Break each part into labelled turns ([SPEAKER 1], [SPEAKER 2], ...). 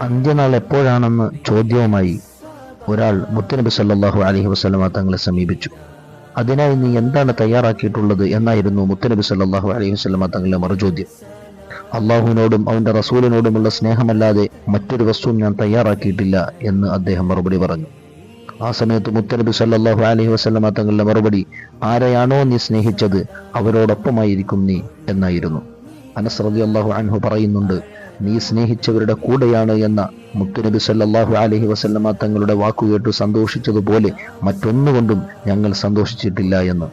[SPEAKER 1] അന്ത്യനാൾ എപ്പോഴാണെന്ന് ചോദ്യവുമായി ഒരാൾ മുത്തനബി സല്ലാഹു അലഹി വസല്ലമ തങ്ങളെ സമീപിച്ചു. അതിനായി നീ എന്താണ് തയ്യാറാക്കിയിട്ടുള്ളത് എന്നായിരുന്നു മുത്തനബി സല്ലാഹു അലഹി വസല്ലമ തങ്ങളുടെ മറുചോദ്യം. അള്ളാഹുവിനോടും അവന്റെ റസൂലിനോടുമുള്ള സ്നേഹമല്ലാതെ മറ്റൊരു വസ്തുവും ഞാൻ തയ്യാറാക്കിയിട്ടില്ല എന്ന് അദ്ദേഹം മറുപടി പറഞ്ഞു. ആ സമയത്ത് മുത്തനബി സല്ലാഹു അലഹി വസല്ലമ തങ്ങളുടെ മറുപടി ആരെയാണോ നീ സ്നേഹിച്ചത് അവരോടൊപ്പമായിരിക്കും നീ എന്നായിരുന്നു. അനസ് അള്ളാഹു അൻഹു പറയുന്നുണ്ട് നീ സ്നേഹിച്ചവരുടെ കൂടെയാണ് എന്ന മുത്തുനബി സല്ലാഹു അലഹി വസല്ലമ തങ്ങളുടെ വാക്കുകേട്ടു സന്തോഷിച്ചതുപോലെ മറ്റൊന്നുകൊണ്ടും ഞങ്ങൾ സന്തോഷിച്ചിട്ടില്ല എന്ന്.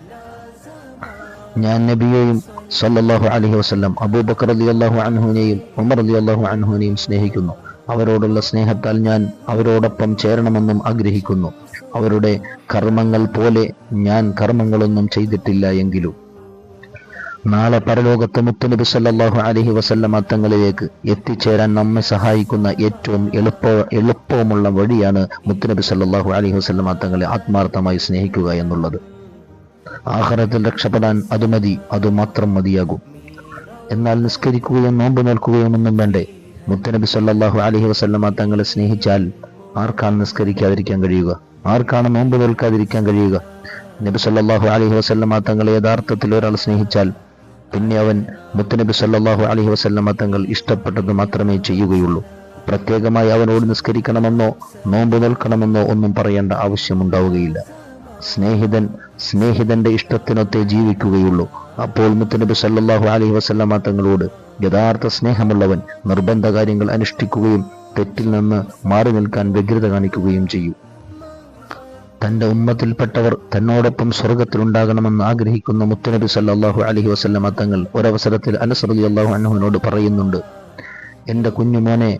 [SPEAKER 1] ഞാൻ നബിയെയും സല്ലല്ലാഹു അലഹി വസ്ലം അബൂബക്കർ അലി അള്ളാഹു അനഹുനെയും ഉമർ അലി അള്ളാഹു അനഹുനെയും സ്നേഹിക്കുന്നു. അവരോടുള്ള സ്നേഹത്താൽ ഞാൻ അവരോടൊപ്പം ചേരണമെന്നും ആഗ്രഹിക്കുന്നു. അവരുടെ കർമ്മങ്ങൾ പോലെ ഞാൻ കർമ്മങ്ങളൊന്നും ചെയ്തിട്ടില്ല എങ്കിലും. നാളെ പരലോകത്ത് മുത്തുനബി സല്ലാഹു അലഹി വസല്ലമ തങ്ങളിലേക്ക് എത്തിച്ചേരാൻ നമ്മെ സഹായിക്കുന്ന ഏറ്റവും എളുപ്പ എളുപ്പമുള്ള വഴിയാണ് മുത്തുനബി സല്ലാഹു അലഹി വസല്ലമ തങ്ങളെ ആത്മാർത്ഥമായി സ്നേഹിക്കുക എന്നുള്ളത്. ആഹാരത്തിൽ രക്ഷപ്പെടാൻ അത് മതി അത് മാത്രം മതിയാകും. എന്നാൽ നിസ്കരിക്കുകയും നോമ്പ് നോക്കുകയും ഒന്നും വേണ്ടേ? മുത്തനബി സല്ലാഹു അലഹി വസല്ലമ തങ്ങളെ സ്നേഹിച്ചാൽ ആർക്കാണ് നിസ്കരിക്കാതിരിക്കാൻ കഴിയുക? ആർക്കാണ് നോമ്പ് നിൽക്കാതിരിക്കാൻ കഴിയുക? നബി സല്ലാഹു അലഹി വസല്ലമ തങ്ങളെ യഥാർത്ഥത്തിൽ ഒരാൾ സ്നേഹിച്ചാൽ പിന്നെ അവൻ മുത്തനബി സല്ലാഹു അലഹി വസല്ലമ തങ്ങൾ ഇഷ്ടപ്പെട്ടത് മാത്രമേ ചെയ്യുകയുള്ളൂ. പ്രത്യേകമായി അവനോട് നിസ്കരിക്കണമെന്നോ നോമ്പ് നിൽക്കണമെന്നോ ഒന്നും പറയേണ്ട ആവശ്യമുണ്ടാവുകയില്ല. സ്നേഹിതൻ സ്നേഹിതന്റെ ഇഷ്ടത്തിനൊത്തേ ജീവിക്കുകയുള്ളൂ. അപ്പോൾ മുത്തനബി സല്ലാഹു അലഹി വസല്ലമ തങ്ങളോട് യഥാർത്ഥ സ്നേഹമുള്ളവൻ നിർബന്ധ കാര്യങ്ങൾ അനുഷ്ഠിക്കുകയും തെറ്റിൽ നിന്ന് മാറി നിൽക്കാൻ വ്യഗ്രത കാണിക്കുകയും ചെയ്യും. തന്റെ ഉമ്മത്തിൽപ്പെട്ടവർ തന്നോടൊപ്പം സ്വർഗത്തിലുണ്ടാകണമെന്ന് ആഗ്രഹിക്കുന്ന മുത്തനബി സല്ലാഹു അലഹി വസല്ലമ തങ്ങൾ ഒരവസരത്തിൽ അനസ് അള്ളാഹു അൻഹുവിനോട് പറയുന്നുണ്ട്. എന്റെ കുഞ്ഞുമോനെ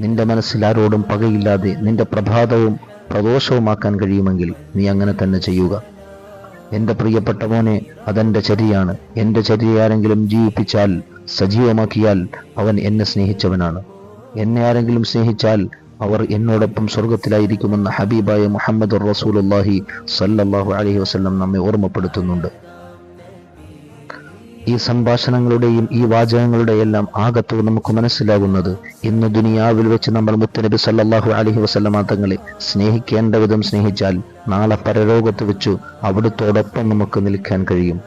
[SPEAKER 1] നിന്റെ മനസ്സിൽ ആരോടും പകയില്ലാതെ നിന്റെ പ്രഭാതവും പ്രദോഷവുമാക്കാൻ കഴിയുമെങ്കിൽ നീ അങ്ങനെ തന്നെ ചെയ്യുക. എന്റെ പ്രിയപ്പെട്ട മോനെ അതെന്റെ ചരിയാണ് എന്റെ ചരിയെ ആരെങ്കിലും ജീവിപ്പിച്ചാൽ സജീവമാക്കിയാൽ അവൻ എന്നെ സ്നേഹിച്ചവനാണ്. എന്നെ ആരെങ്കിലും സ്നേഹിച്ചാൽ അവർ എന്നോടൊപ്പം സ്വർഗത്തിലായിരിക്കുമെന്ന് ഹബീബായ മുഹമ്മദ് റസൂലുള്ളാഹി സല്ലല്ലാഹു അലൈഹി വസല്ലം നമ്മെ ഓർമ്മപ്പെടുത്തുന്നുണ്ട്. ഈ സംഭാഷണങ്ങളുടെയും ഈ വാചകങ്ങളുടെയെല്ലാം ആകത്തുക നമുക്ക് മനസ്സിലാകുന്നത് ഇന്ന് ദുനിയാവിൽ വെച്ച് നമ്മൾ മുത്തനബി സല്ലാഹു അലഹി വസല്ലമ തങ്ങളെ സ്നേഹിക്കേണ്ട വിധം സ്നേഹിച്ചാൽ നാളെ പരലോകത്ത് വെച്ചു അവിടുത്തോടൊപ്പം നമുക്ക് നിൽക്കാൻ കഴിയും.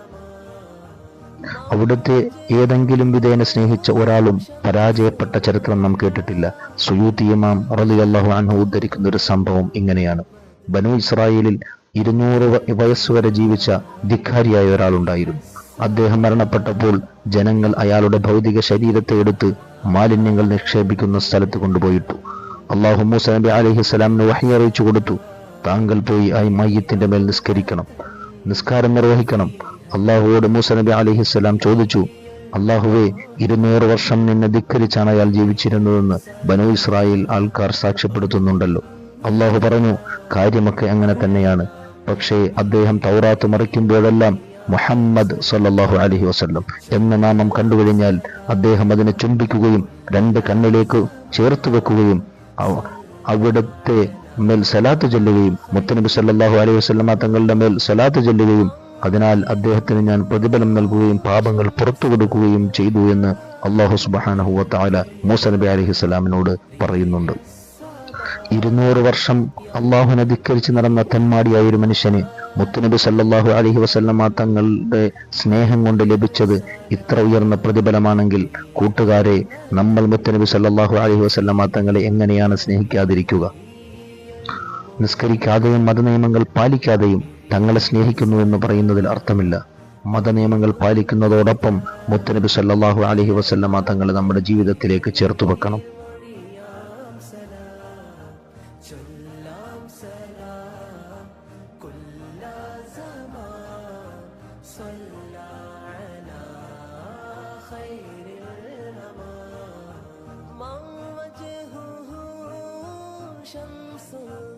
[SPEAKER 1] അവിടുത്തെ ഏതെങ്കിലും വിധേന സ്നേഹിച്ച ഒരാളും പരാജയപ്പെട്ട ചരിത്രം നാം കേട്ടിട്ടില്ല. സുയൂത്തി ഇമാം റളിയല്ലാഹു അൻഹു ഉദ്ധരിക്കുന്ന ഒരു സംഭവം ഇങ്ങനെയാണ്. ബനു ഇസ്രായേലിൽ ഇരുന്നൂറ് വയസ്സുവരെ ജീവിച്ച ധിക്കാരിയായ ഒരാളുണ്ടായിരുന്നു. അദ്ദേഹം മരണപ്പെട്ടപ്പോൾ ജനങ്ങൾ അയാളുടെ ഭൗതിക ശരീരത്തെ എടുത്ത് മാലിന്യങ്ങൾ നിക്ഷേപിക്കുന്ന സ്ഥലത്ത് കൊണ്ടുപോയിട്ടു. അള്ളാഹു മൂസ നബി അലൈഹിസ്സലാമിന് വഹി അറിയിച്ചു കൊടുത്തു. താങ്കൾ പോയി ആ മയ്യത്തിന്റെ മേൽ നിസ്കരിക്കണം. നിസ്കാരം നിർവഹിക്കണം. അള്ളാഹുവോട് മൂസ നബി അലൈഹിസ്സലാം ചോദിച്ചു അള്ളാഹുവെ ഇരുന്നൂറ് വർഷം നിന്നെ ധിക്കരിച്ചാണ് അയാൾ ജീവിച്ചിരുന്നതെന്ന് ബനു ഇസ്രായേൽ ആൾക്കാർ സാക്ഷ്യപ്പെടുത്തുന്നുണ്ടല്ലോ. അള്ളാഹു പറഞ്ഞു കാര്യമൊക്കെ അങ്ങനെ തന്നെയാണ്. പക്ഷേ അദ്ദേഹം തൗറാത്ത് മറിക്കുമ്പോഴെല്ലാം മുഹമ്മദ് സല്ലാഹു അലഹി വസ്ല്ലം എന്ന നാമം കണ്ടുകഴിഞ്ഞാൽ അദ്ദേഹം അതിനെ ചുംബിക്കുകയും രണ്ട് കണ്ണിലേക്ക് ചേർത്ത് വെക്കുകയും അവ- അവിടുത്തെ മേൽ സലാത്ത് ചൊല്ലുകയും മുത്തനബി സല്ലാഹു അലൈഹി വസല്ലമ തങ്ങളുടെ മേൽ സലാത്ത് ചൊല്ലുകയും അതിനാൽ അദ്ദേഹത്തിന് ഞാൻ പ്രതിഫലം നൽകുകയും പാപങ്ങൾ പുറത്തു കൊടുക്കുകയും ചെയ്തു എന്ന് അള്ളാഹു സുബ്ഹാനഹു വ തആല മൂസ നബി അലഹിസ്സലാമിനോട് പറയുന്നുണ്ട്. ഇരുന്നൂറ് വർഷം അള്ളാഹുനെ ധിക്കരിച്ച് നടന്ന തെന്മാടിയായ ഒരു മനുഷ്യന് മുത്തുനബി സല്ലാഹു അലഹി വസല്ലമ തങ്ങളുടെ സ്നേഹം കൊണ്ട് ലഭിച്ചത് ഇത്ര ഉയർന്ന പ്രതിഫലമാണെങ്കിൽ കൂട്ടുകാരെ നമ്മൾ മുത്തുനബി സല്ലാഹു അലഹി വസല്ലമ തങ്ങളെ എങ്ങനെയാണ് സ്നേഹിക്കാതിരിക്കുക? നിസ്കരിക്കാതെയും മതനിയമങ്ങൾ പാലിക്കാതെയും തങ്ങളെ സ്നേഹിക്കുന്നു എന്ന് പറയുന്നതിൽ അർത്ഥമില്ല. മതനിയമങ്ങൾ പാലിക്കുന്നതോടൊപ്പം മുത്തനബി സല്ലാഹു അലഹി വസല്ലമ തങ്ങൾ നമ്മുടെ ജീവിതത്തിലേക്ക് ചേർത്തു വെക്കണം. شمس